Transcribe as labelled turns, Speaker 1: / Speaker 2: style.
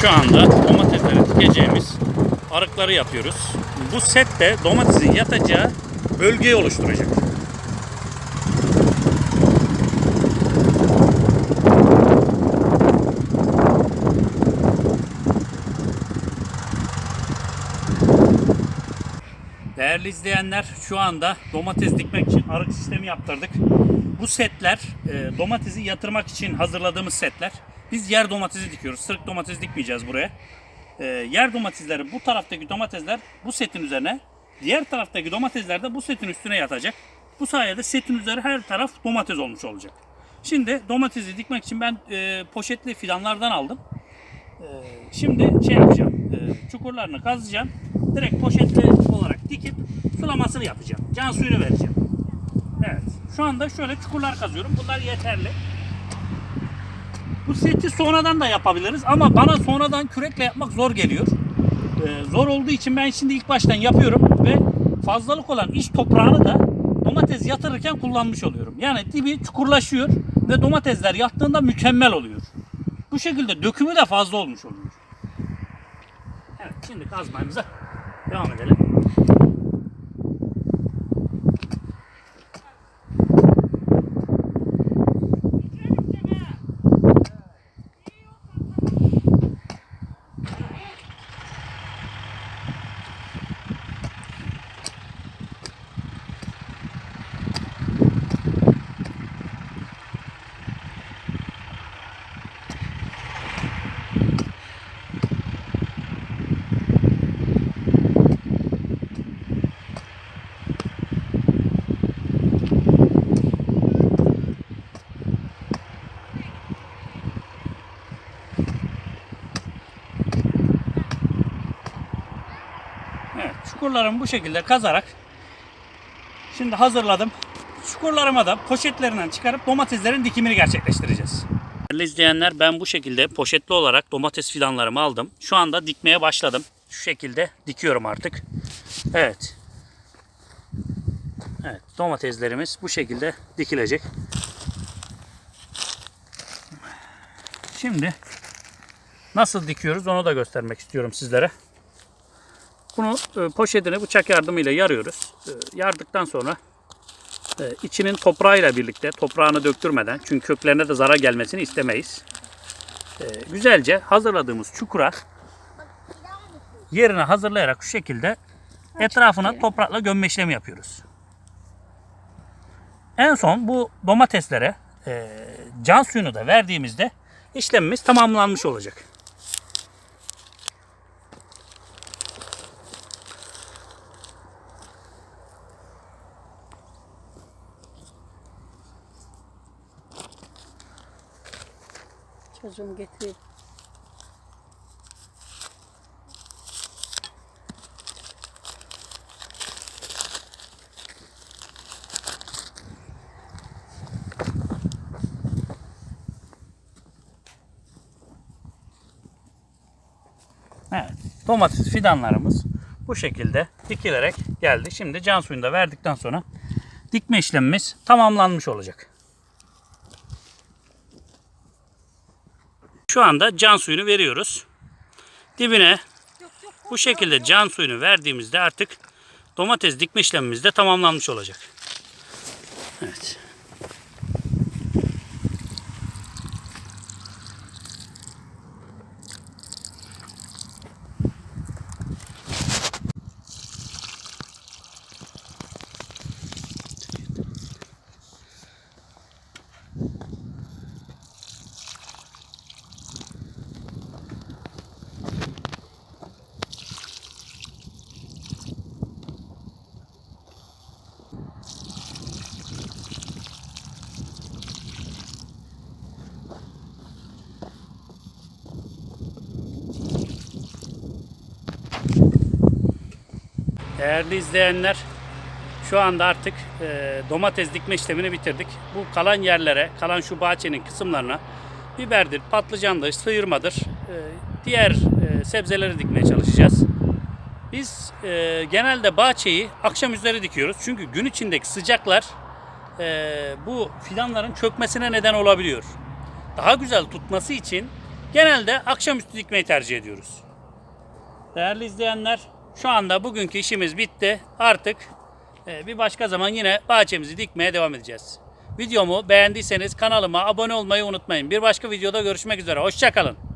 Speaker 1: Şu anda domatesleri dikeceğimiz arıkları yapıyoruz. Bu set de domatesin yatacağı bölgeyi oluşturacak. Değerli izleyenler şu anda domates dikmek için arık sistemi yaptırdık. Bu setler e, domatesi yatırmak için hazırladığımız setler. Biz yer domatesi dikiyoruz. Sırık domates dikmeyeceğiz buraya. E, yer domatesleri bu taraftaki domatesler bu setin üzerine. Diğer taraftaki domatesler de bu setin üstüne yatacak. Bu sayede setin üzeri her taraf domates olmuş olacak. Şimdi domatesi dikmek için ben e, poşetli fidanlardan aldım. Ee, Şimdi şey yapacağım. e, Çukurlarını kazacağım. Direkt poşetli olarak dikip sulamasını yapacağım. Can suyunu vereceğim. Evet. Şu anda şöyle çukurlar kazıyorum. Bunlar yeterli. Bu seti sonradan da yapabiliriz ama bana sonradan kürekle yapmak zor geliyor. Ee, zor olduğu için ben şimdi ilk baştan yapıyorum ve fazlalık olan iç toprağını da domates yatırırken kullanmış oluyorum. Yani dibi çukurlaşıyor ve domatesler yattığında mükemmel oluyor. Bu şekilde dökümü de fazla olmuş oluyor. Evet şimdi kazmamıza devam edelim. Evet çukurlarımı bu şekilde kazarak şimdi hazırladım. Çukurlarıma da poşetlerinden çıkarıp domateslerin dikimini gerçekleştireceğiz. Değerli izleyenler ben bu şekilde poşetli olarak domates fidanlarımı aldım. Şu anda dikmeye başladım. Şu şekilde dikiyorum artık. Evet. Evet domateslerimiz bu şekilde dikilecek. Şimdi nasıl dikiyoruz onu da göstermek istiyorum sizlere. Bunu e, poşetine bıçak yardımıyla yarıyoruz. E, yardıktan sonra e, içinin toprağıyla birlikte toprağını döktürmeden çünkü köklerine de zarar gelmesini istemeyiz. Güzelce hazırladığımız çukura yerine hazırlayarak şu şekilde etrafına toprakla gömme işlemi yapıyoruz. En son bu domateslere can suyunu da verdiğimizde işlemimiz tamamlanmış olacak.
Speaker 2: Çocuğum getireyim.
Speaker 1: Evet. Domates fidanlarımız bu şekilde dikilerek geldi. Şimdi can suyunu da verdikten sonra dikme işlemimiz tamamlanmış olacak. Şu anda can suyunu veriyoruz. Dibine bu şekilde can suyunu verdiğimizde artık domates dikme işlemimiz de tamamlanmış olacak. Evet. Değerli izleyenler, şu anda artık e, domates dikme işlemini bitirdik. Bu kalan yerlere, kalan şu bahçenin kısımlarına biberdir, patlıcandır, sıyırmadır, e, diğer e, sebzeleri dikmeye çalışacağız. Biz e, genelde bahçeyi akşam üzeri dikiyoruz. Çünkü gün içindeki sıcaklar e, bu fidanların çökmesine neden olabiliyor. Daha güzel tutması için Genelde akşamüstü dikmeyi tercih ediyoruz. Değerli izleyenler, şu anda bugünkü işimiz bitti. Artık e, bir başka zaman yine bahçemizi dikmeye devam edeceğiz. Videomu beğendiyseniz kanalıma abone olmayı unutmayın. Bir başka videoda görüşmek üzere. Hoşçakalın.